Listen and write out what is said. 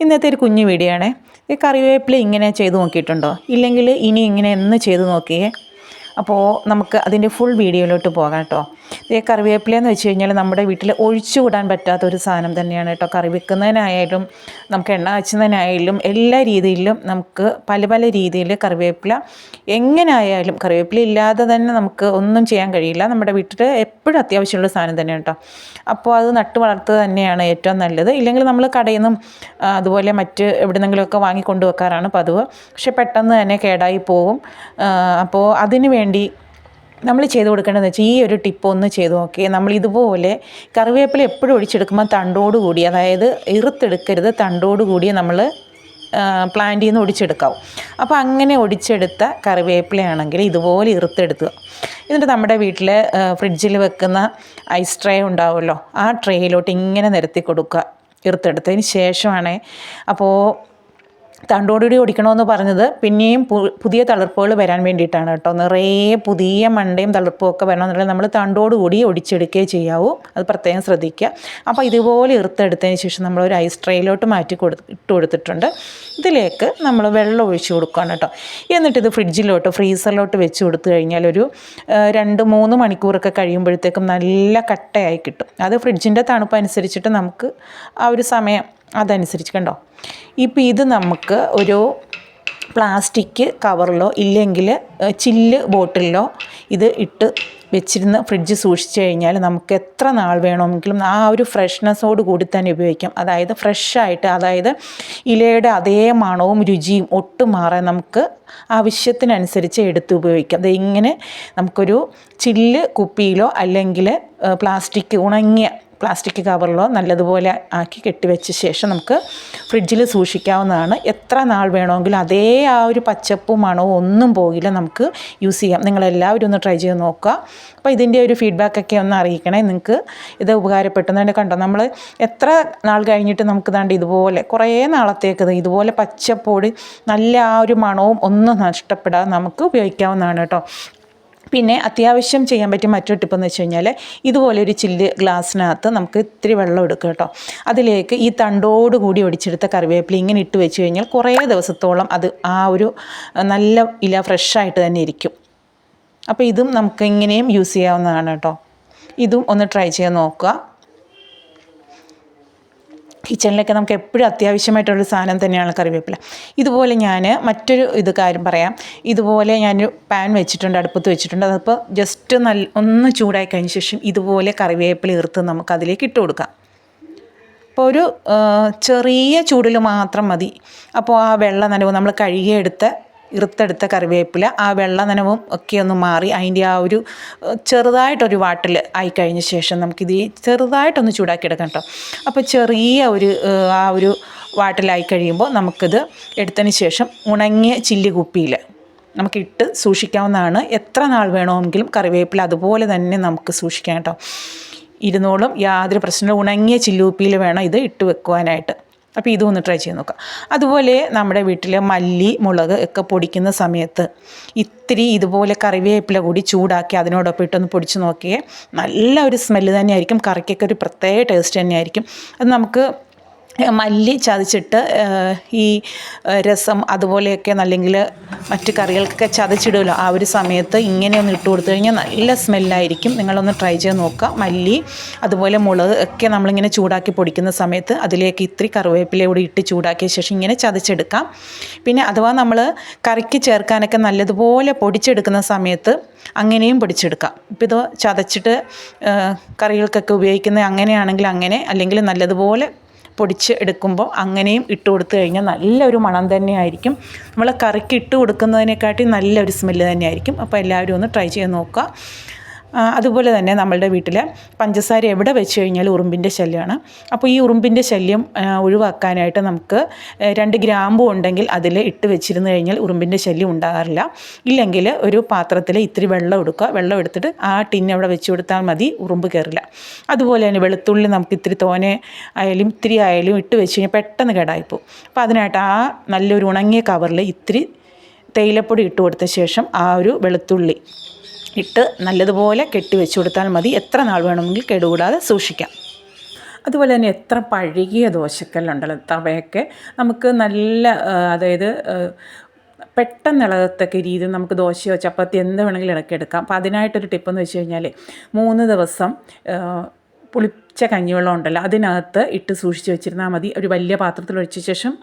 ഇന്നത്തെ ഒരു കുഞ്ഞു വീഡിയോ ആണേ ഈ കറിവേപ്പില ഇങ്ങനെ ചെയ്ത് നോക്കിയിട്ടുണ്ടോ? ഇല്ലെങ്കിൽ ഇനി ഇങ്ങനെ എന്ന് ചെയ്ത് നോക്കിയേ? അപ്പോൾ നമുക്ക് അതിന്റെ ഫുൾ വീഡിയോയിലോട്ട് പോകാം കേട്ടോ. ഈ കറിവേപ്പില എന്ന് വെച്ച് കഴിഞ്ഞാൽ നമ്മുടെ വീട്ടിൽ ഒഴിച്ചുകൂടാൻ പറ്റാത്ത ഒരു സാധനം തന്നെയാണ് കേട്ടോ. കറി വെക്കുന്നതിനായാലും നമുക്ക് എണ്ണ വെച്ചുന്നതിനായാലും എല്ലാ രീതിയിലും നമുക്ക് പല പല രീതിയിൽ കറിവേപ്പില എങ്ങനെ ആയാലും കറിവേപ്പില ഇല്ലാതെ തന്നെ നമുക്ക് ഒന്നും ചെയ്യാൻ കഴിയില്ല. നമ്മുടെ വീട്ടിൽ എപ്പോഴും അത്യാവശ്യമുള്ള സാധനം തന്നെയാണ് കേട്ടോ. അപ്പോൾ അത് നട്ടു വളർത്തുക തന്നെയാണ് ഏറ്റവും നല്ലത്. ഇല്ലെങ്കിൽ നമ്മൾ കടയിൽ നിന്നും അതുപോലെ മറ്റ് എവിടെന്നെങ്കിലുമൊക്കെ വാങ്ങിക്കൊണ്ട് വെക്കാറാണ് പതിവ്. പക്ഷെ പെട്ടെന്ന് തന്നെ കേടായി പോകും അപ്പോൾ അതിനു വേണ്ടി നമ്മൾ ചെയ്ത് കൊടുക്കേണ്ടതെന്ന് വെച്ചാൽ ഈ ഒരു ടിപ്പ് ഒന്ന് ചെയ്ത് നോക്കി. നമ്മൾ ഇതുപോലെ കറിവേപ്പില എപ്പോഴും ഒഴിച്ചെടുക്കുമ്പോൾ തണ്ടോട് കൂടി അതായത് ഇറുത്തെടുക്കരുത് തണ്ടോട് കൂടി നമ്മൾ പ്ലാന്റിൽ നിന്ന് ഒടിച്ചെടുക്കാവും അപ്പോൾ അങ്ങനെ ഒടിച്ചെടുത്ത കറിവേപ്പിലയാണെങ്കിൽ ഇതുപോലെ ഇറുത്തെടുക്കുക. എന്നിട്ട് നമ്മുടെ വീട്ടിൽ ഫ്രിഡ്ജിൽ വെക്കുന്ന ഐസ് ട്രേ ഉണ്ടാവുമല്ലോ ആ ട്രേയിലോട്ട് ഇങ്ങനെ നിരത്തി കൊടുക്കുക ഇറുത്തെടുത്തതിന് ശേഷമാണ്. അപ്പോൾ തണ്ടോടുകൂടി ഓടിക്കണമെന്ന് പറഞ്ഞത് പിന്നെയും പുതിയ തളിർപ്പുകൾ വരാൻ വേണ്ടിയിട്ടാണ് കേട്ടോ. നിറയെ പുതിയ മണ്ടയും തളിർപ്പും ഒക്കെ വരണമെന്നുണ്ടെങ്കിൽ നമ്മൾ തണ്ടോടുകൂടി ഒടിച്ചെടുക്കുകയേ ചെയ്യാവൂ. അത് പ്രത്യേകം ശ്രദ്ധിക്കുക. അപ്പോൾ ഇതുപോലെ ഇറുത്തെടുത്തതിന് ശേഷം നമ്മൾ ഒരു ഐസ് ട്രേയിലോട്ട് മാറ്റി കൊടു ഇട്ട് കൊടുത്തിട്ടുണ്ട്. ഇതിലേക്ക് നമ്മൾ വെള്ളം ഒഴിച്ചു കൊടുക്കുകയാണ് കേട്ടോ. എന്നിട്ട് ഇത് ഫ്രിഡ്ജിലോട്ട് ഫ്രീസറിലോട്ട് വെച്ച് കൊടുത്തു കഴിഞ്ഞാൽ ഒരു രണ്ട് മൂന്ന് മണിക്കൂറൊക്കെ കഴിയുമ്പോഴത്തേക്കും നല്ല കട്ടയായി കിട്ടും. അത് ഫ്രിഡ്ജിന്റെ തണുപ്പ് അനുസരിച്ചിട്ട് നമുക്ക് ആ ഒരു സമയം അതനുസരിച്ച് കണ്ടോ? ഇപ്പം ഇത് നമുക്ക് ഒരു പ്ലാസ്റ്റിക് കവറിലോ ഇല്ലെങ്കിൽ ചില്ല് ബോട്ടിലിലോ ഇത് ഇട്ട് വെച്ചിരുന്ന് ഫ്രിഡ്ജ് സൂക്ഷിച്ചു കഴിഞ്ഞാൽ നമുക്ക് എത്ര നാൾ വേണമെങ്കിലും ആ ഒരു ഫ്രഷ്നെസ്സോട് കൂടി തന്നെ ഉപയോഗിക്കാം. അതായത് ഫ്രഷായിട്ട് അതായത് ഇലയുടെ അതേ മണവും രുചിയും ഒട്ടും മാറാൻ നമുക്ക് ആവശ്യത്തിനനുസരിച്ച് എടുത്ത് ഉപയോഗിക്കാം. അത് ഇങ്ങനെ നമുക്കൊരു ചില്ല് കുപ്പിയിലോ അല്ലെങ്കിൽ പ്ലാസ്റ്റിക് ഉണങ്ങിയ പ്ലാസ്റ്റിക് കവറിലോ നല്ലതുപോലെ ആക്കി കെട്ടിവെച്ച ശേഷം നമുക്ക് ഫ്രിഡ്ജിൽ സൂക്ഷിക്കാവുന്നതാണ്. എത്ര നാൾ വേണമെങ്കിലും അതേ ആ ഒരു പച്ചപ്പും മണവും ഒന്നും പോകില്ല നമുക്ക് യൂസ് ചെയ്യാം. നിങ്ങളെല്ലാവരും ഒന്ന് ട്രൈ ചെയ്ത് നോക്കുക. അപ്പോൾ ഇതിന്റെ ഒരു ഫീഡ്ബാക്കൊക്കെ ഒന്ന് അറിയിക്കണേ നിങ്ങൾക്ക്. ഇത് ഉപകാരപ്പെട്ടെന്നുണ്ട് കണ്ടോ? നമ്മൾ എത്ര നാൾ കഴിഞ്ഞിട്ട് നമുക്ക് ദാണ്ട് ഇതുപോലെ കുറേ നാളത്തേക്ക് ഇതുപോലെ പച്ചപ്പോടി നല്ല ആ ഒരു മണവും ഒന്നും നഷ്ടപ്പെടാതെ നമുക്ക് ഉപയോഗിക്കാവുന്നതാണ് കേട്ടോ. പിന്നെ അത്യാവശ്യം ചെയ്യാൻ പറ്റിയ മറ്റൊരു ടിപ്പ് എന്ന് വെച്ച് കഴിഞ്ഞാൽ ഇതുപോലെ ഒരു ചില്ല് ഗ്ലാസ്സിനകത്ത് നമുക്ക് ഇത്തിരി വെള്ളം എടുക്കുക കേട്ടോ. അതിലേക്ക് ഈ തണ്ടോട് കൂടി ഒടിച്ചെടുത്ത കറിവേപ്പില ഇങ്ങനെ ഇട്ട് വെച്ച് കഴിഞ്ഞാൽ കുറേ ദിവസത്തോളം അത് ആ ഒരു നല്ല ഇല ഫ്രഷായിട്ട് തന്നെ ഇരിക്കും. അപ്പോൾ ഇതും നമുക്ക് ഇങ്ങനെയും യൂസ് ചെയ്യാവുന്നതാണ് കേട്ടോ. ഇതും ഒന്ന് ട്രൈ ചെയ്ത് നോക്കുക. കിച്ചണിലൊക്കെ നമുക്ക് എപ്പോഴും അത്യാവശ്യമായിട്ടുള്ളൊരു സാധനം തന്നെയാണ് കറിവേപ്പില. ഇതുപോലെ ഞാൻ മറ്റൊരു ഇത് കാര്യം പറയാം. ഇതുപോലെ ഞാനൊരു പാൻ വെച്ചിട്ടുണ്ട് അടുപ്പത്ത് വെച്ചിട്ടുണ്ട്. അതപ്പോൾ ജസ്റ്റ് നല്ല ഒന്ന് ചൂടായി കഴിഞ്ഞ ശേഷം ഇതുപോലെ കറിവേപ്പില ഇറുത്ത് നമുക്ക് അതിലേക്ക് ഇട്ട് കൊടുക്കാം. അപ്പോൾ ഒരു ചെറിയ ചൂടിൽ മാത്രം മതി. അപ്പോൾ ആ വെള്ളം നനവ് നമ്മൾ കഴുകിയെടുത്ത ഇറുത്തെടുത്ത കറിവേപ്പില ആ വെള്ള നനവും ഒക്കെ ഒന്ന് മാറി അതിന്റെ ആ ഒരു ചെറുതായിട്ടൊരു വാട്ടിൽ ആയി കഴിഞ്ഞ ശേഷം നമുക്കിത് ചെറുതായിട്ടൊന്ന് ചൂടാക്കി എടുക്കാം കേട്ടോ. അപ്പോൾ ചെറിയ ഒരു ആ ഒരു വാട്ടിലായി കഴിയുമ്പോൾ നമുക്കിത് എടുത്തതിന് ശേഷം ഉണങ്ങിയ ചില്ലി കുപ്പിയിൽ നമുക്കിട്ട് സൂക്ഷിക്കാവുന്നതാണ്. എത്ര നാൾ വേണമെങ്കിലും കറിവേപ്പില അതുപോലെ തന്നെ നമുക്ക് സൂക്ഷിക്കാം കേട്ടോ. ഇരുന്നോളും യാതൊരു പ്രശ്നവും ഉണങ്ങിയ ചില്ലുപ്പിയിൽ വേണം ഇത് ഇട്ട് വെക്കുവാനായിട്ട്. അപ്പോൾ ഇതും ഒന്ന് ട്രൈ ചെയ്ത് നോക്കാം. അതുപോലെ നമ്മുടെ വീട്ടിൽ മല്ലി മുളക് ഒക്കെ പൊടിക്കുന്ന സമയത്ത് ഇത്തിരി ഇതുപോലെ കറിവേപ്പില കൂടി ചൂടാക്കി അതിനോടൊപ്പം ഇട്ടൊന്ന് പൊടിച്ച് നോക്കിയേ നല്ല ഒരു സ്മെല്ല് തന്നെയായിരിക്കും. കറിക്കൊക്കെ ഒരു പ്രത്യേക ടേസ്റ്റ് തന്നെയായിരിക്കും. അത് നമുക്ക് മല്ലി ചതച്ചിട്ട് ഈ രസം അതുപോലെയൊക്കെ അല്ലെങ്കിൽ മറ്റ് കറികൾക്കൊക്കെ ചതച്ചിടുമല്ലോ. ആ ഒരു സമയത്ത് ഇങ്ങനെ ഒന്ന് ഇട്ട് കൊടുത്തു കഴിഞ്ഞാൽ നല്ല സ്മെല്ലായിരിക്കും. നിങ്ങളൊന്ന് ട്രൈ ചെയ്ത് നോക്കുക. മല്ലി അതുപോലെ മുളക് ഒക്കെ നമ്മളിങ്ങനെ ചൂടാക്കി പൊടിക്കുന്ന സമയത്ത് അതിലേക്ക് ഇത്തിരി കറിവേപ്പില കൂടി ഇട്ട് ചൂടാക്കിയ ശേഷം ഇങ്ങനെ ചതച്ചെടുക്കാം. പിന്നെ അഥവാ നമ്മൾ കറിക്ക് ചേർക്കാനൊക്കെ നല്ലതുപോലെ പൊടിച്ചെടുക്കുന്ന സമയത്ത് അങ്ങനെയും പൊടിച്ചെടുക്കാം. ഇപ്പോൾ ഇത് ചതച്ചിട്ട് കറികൾക്കൊക്കെ ഉപയോഗിക്കുന്നത് അങ്ങനെയാണെങ്കിൽ അങ്ങനെ അല്ലെങ്കിൽ നല്ലതുപോലെ പൊടിച്ച് എടുക്കുമ്പോൾ അങ്ങനെയും ഇട്ട് കൊടുത്തു കഴിഞ്ഞാൽ നല്ലൊരു മണം തന്നെയായിരിക്കും. നമ്മൾ കറിക്ക് ഇട്ട് കൊടുക്കുന്നതിനെക്കാട്ടി നല്ലൊരു സ്മെല്ല് തന്നെയായിരിക്കും. അപ്പോൾ എല്ലാവരും ഒന്ന് ട്രൈ ചെയ്ത് നോക്കുക. അതുപോലെ തന്നെ നമ്മളുടെ വീട്ടിൽ പഞ്ചസാര എവിടെ വെച്ച് കഴിഞ്ഞാൽ ഉറുമ്പിന്റെ ശല്യമാണ്. അപ്പോൾ ഈ ഉറുമ്പിന്റെ ശല്യം ഒഴിവാക്കാനായിട്ട് നമുക്ക് രണ്ട് ഗ്രാമ്പു ഉണ്ടെങ്കിൽ അതിൽ ഇട്ട് വെച്ചിരുന്ന് കഴിഞ്ഞാൽ ഉറുമ്പിന്റെ ശല്യം ഉണ്ടാകാറില്ല. ഇല്ലെങ്കിൽ ഒരു പാത്രത്തിൽ ഇത്തിരി വെള്ളം എടുക്കുക. വെള്ളം എടുത്തിട്ട് ആ ടിൻ അവിടെ വെച്ച് കൊടുത്താൽ മതി ഉറുമ്പ് കയറില്ല. അതുപോലെ തന്നെ വെളുത്തുള്ളി നമുക്ക് ഇത്തിരി തോനെ ആയാലും ഇത്തിരി ആയാലും ഇട്ട് വെച്ച് കഴിഞ്ഞാൽ പെട്ടെന്ന് കേടായിപ്പോവും. അപ്പോൾ അതിനായിട്ട് ആ നല്ലൊരു ഉണങ്ങിയ കവറിൽ ഇത്തിരി തേയിലപ്പൊടി ഇട്ട് കൊടുത്ത ശേഷം ആ ഒരു വെളുത്തുള്ളി ഇട്ട് നല്ലതുപോലെ കെട്ടി വെച്ച് കൊടുത്താൽ മതി. എത്ര നാൾ വേണമെങ്കിൽ കേടുകൂടാതെ സൂക്ഷിക്കാം. അതുപോലെ തന്നെ എത്ര പഴകിയ ദോശക്കല്ലുണ്ടല്ലോ തവയൊക്കെ. നമുക്ക് നല്ല അതായത് പെട്ടെന്ന് രീതിയിൽ നമുക്ക് ദോശയോ ചപ്പാത്തി എന്ത് വേണമെങ്കിലും ഇളക്കിയെടുക്കാം. അപ്പോൾ അതിനായിട്ടൊരു ടിപ്പെന്ന് വെച്ച് കഴിഞ്ഞാൽ മൂന്ന് ദിവസം പുളിച്ച കഞ്ഞിവെള്ളം ഉണ്ടല്ലോ അതിനകത്ത് ഇട്ട് സൂക്ഷിച്ച് വെച്ചിരുന്നാൽ മതി. ഒരു വലിയ പാത്രത്തിൽ ഒഴിച്ച ശേഷം